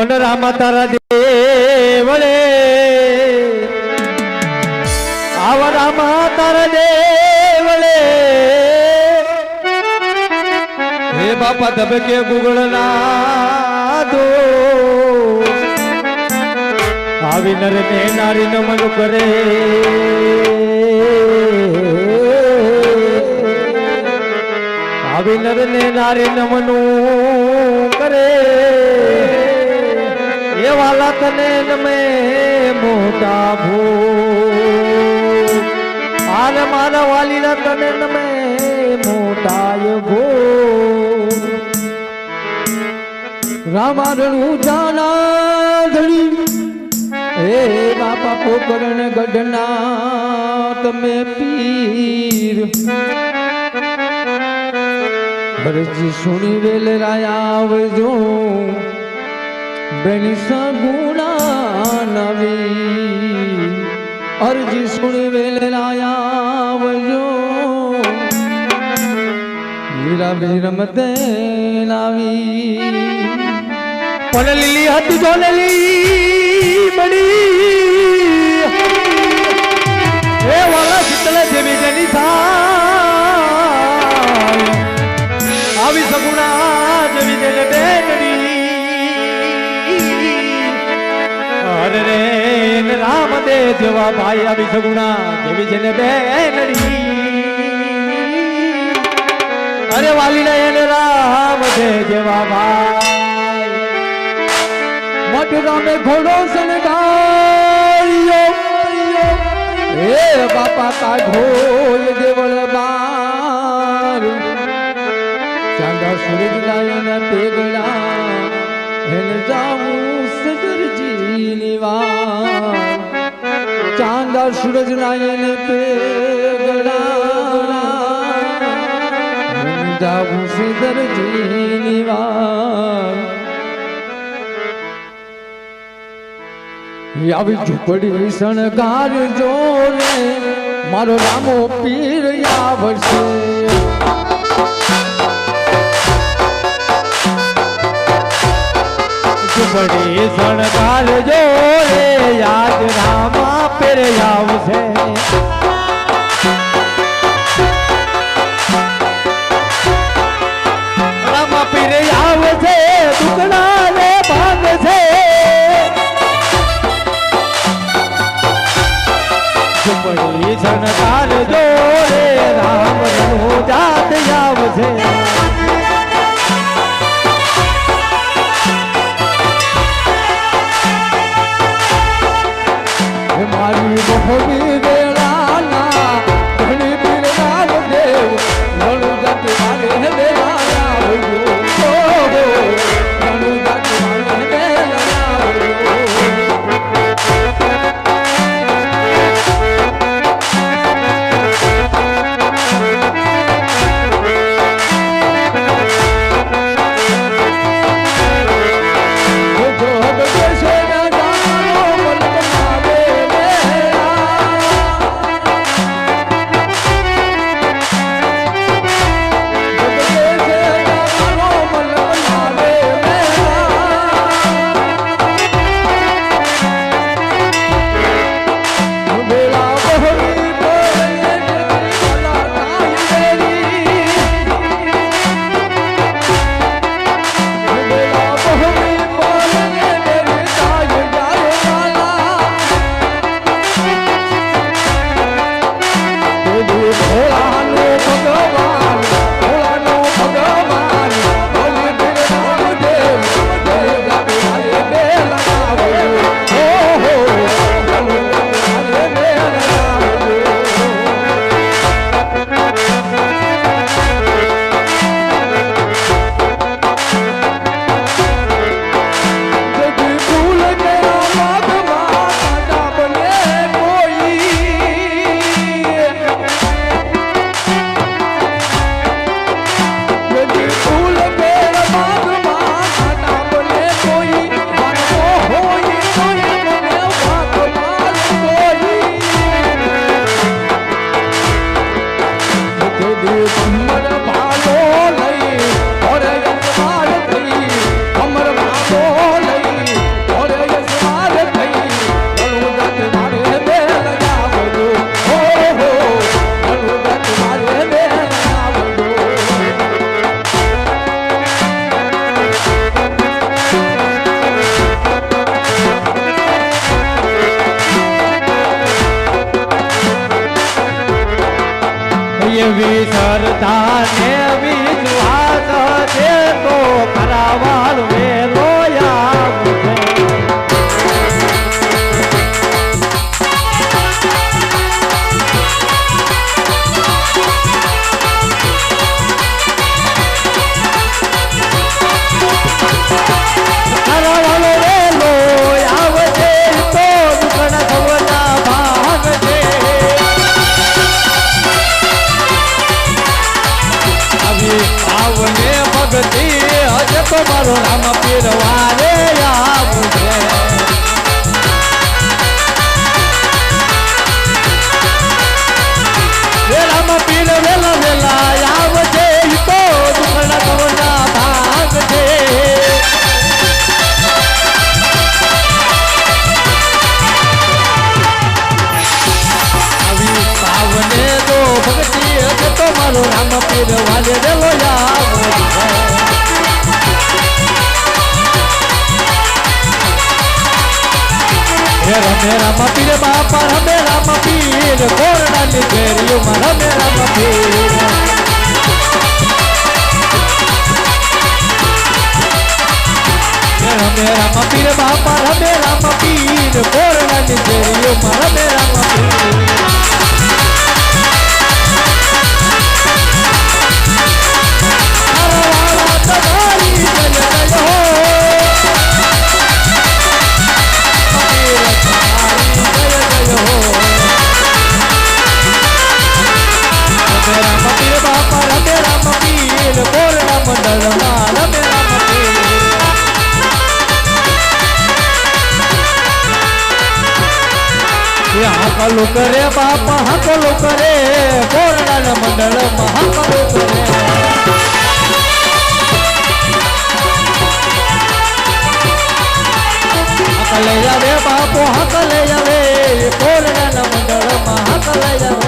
પણ રામ તારા દેવળે આવ રામ તારા દેવળે હે બાપા ધબકે ગુગળના દો આવી નર ને નારી નમન કરે. આવી નર ને નારી નમનું વાલા તને નમે મોટા ભૂ આને મારા વાલીલા તને નમે મોટા ભો રામારણું જાના ધણી હે બાપા પોકરણ ગઢના તમે પીર. હરજી સુણી વેલ રાયા આવજો. બેની સગુણા નવી અરજી સુણી વેલ રાયા આવજો હીરા બી રમતે લાવી પણ લીલી હતી જો લીલી અરે રે ને રામદેવ જેવા ભાઈ, આવી સગુણા જેવી ને બેનડી અરે વાલી એને રામ દે જેવા ભાઈ. મઠ રામે ઘોડો સણગાર્યો હે બાપા, તા ઢોલ દેવળ બાર. ચાંદા સૂરજ લાયન પેગડા એને જાવું સદરજી નિવાર ચાંદા સૂરજ નાયન પેગડા જાવું સદરજી નિવાર આવી ઝૂંપડી શણગાર જોને મારો રામો પીર આવશે ઝૂંપડી શણગાર જોરે યાદ રામા પેરે આવશે. હે એવી ને વિશ્વાસ છે તો કરાવાળ વેલો રમે પીર બાપા રમે રામ પીર કોરડાની ફેરીઓમાં રમે રામ પીર. રમે રામ પીર બાપા રમે રામ પીર કોરડાની ફેરીઓમાં રમે રામ પીર. એ હાકલો કરે બાપા, હાકલો કરે. કોરડાના મંડળ મહાકલો કરે. હકલે આવે બાપો, હકલે આવે. કોરડાના મંડળમાં હાકલે આવે.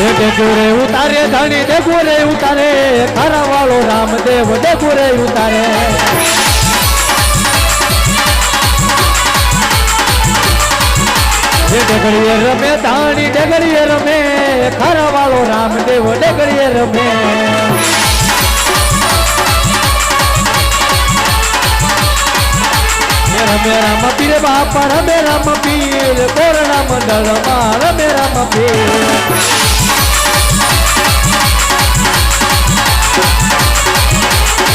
એ ડેગુરે ઉતારે, ધણી ડેગુરે ઉતારે. ખરા વાળો રામદેવ ડેગુરે ઉતારે. એ ડગડીએ રમે, ધાણી ડગડીએ રમે ખરા વાળો રામદેવ ડગડીએ રમે. રમે રામ પીર બાપા રમે રામ પીર કોરડા મંડળમાં રમે રામ પીર.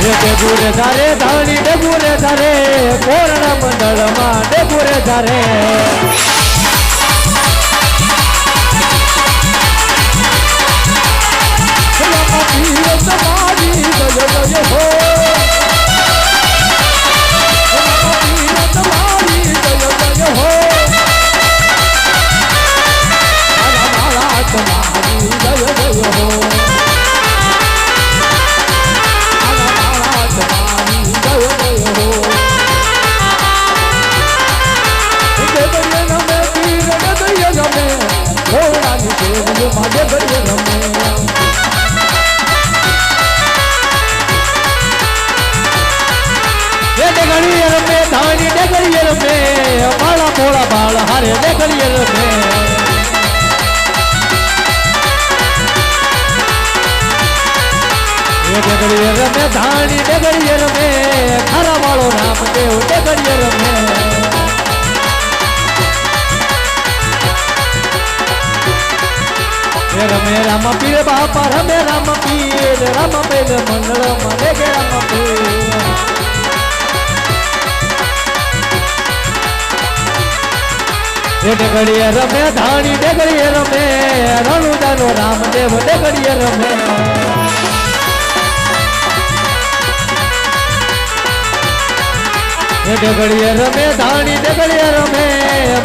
ડેગુરે ધારે, ધાણી ડેગુરે ધારે કોરડા મંડળમાં ડેગુરે ધારે. બાળ હારે ડગડીએ રમે એ ડગડીએ રમે ધાણી ડગડીએ રમે ખરા વાળો રામદેવ ડગડીએ રમે રમે રામ પીર બાપા, રમે રામ પીર, રામ પેલ મંડળ મને ગે રામ પીર. ડગડીએ રમે, ધાણી ડગડીએ રમે, રણુદાનો રામદેવ ડગડીએ રમે. ડગડીએ રમે, ધાણી ડગડીએ રમે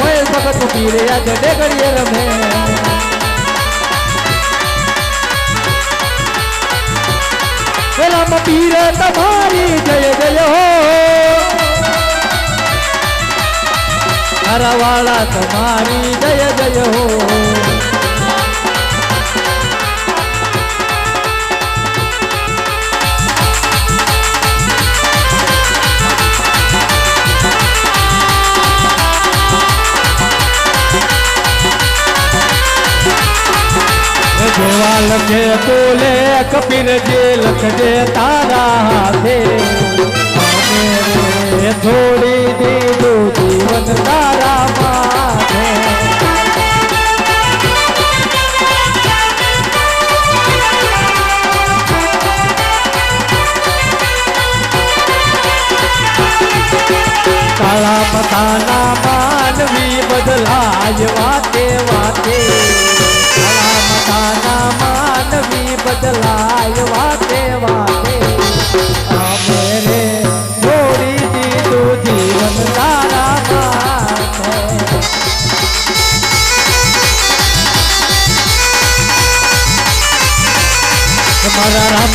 મય ભગત પીર યાદ ડગડીએ રમે. રામ પીર તમારી, જય જય હો. મારા વાળા તમારી જય જય હો. જોવા લખે બોલે કપિલ જે લખજે તારા હાથે. રે છોડી દીધું જીવન તારા માથે. કાળા પતાના માનવી બદલાય વાતે વાતે. કાળા પતાના માનવી બદલાય વાતે વાતે. મારા રામ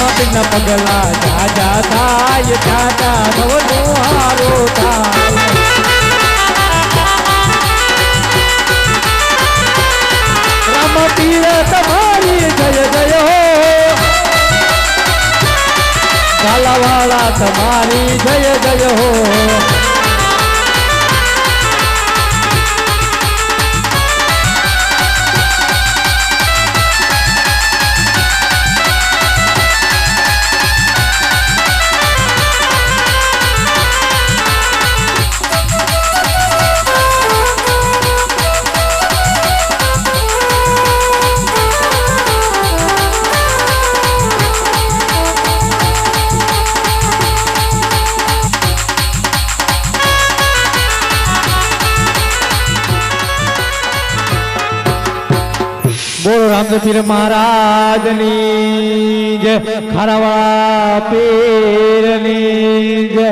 પગલા જા જા, થાય, જા જા નવનું હારો થાય. રામ પીર તમારી જય જય હો. કાલાવાળા તમારી જય જય હો. બોલો રામચંદ્ર મહારાજની જય ખરવા પીરની જય.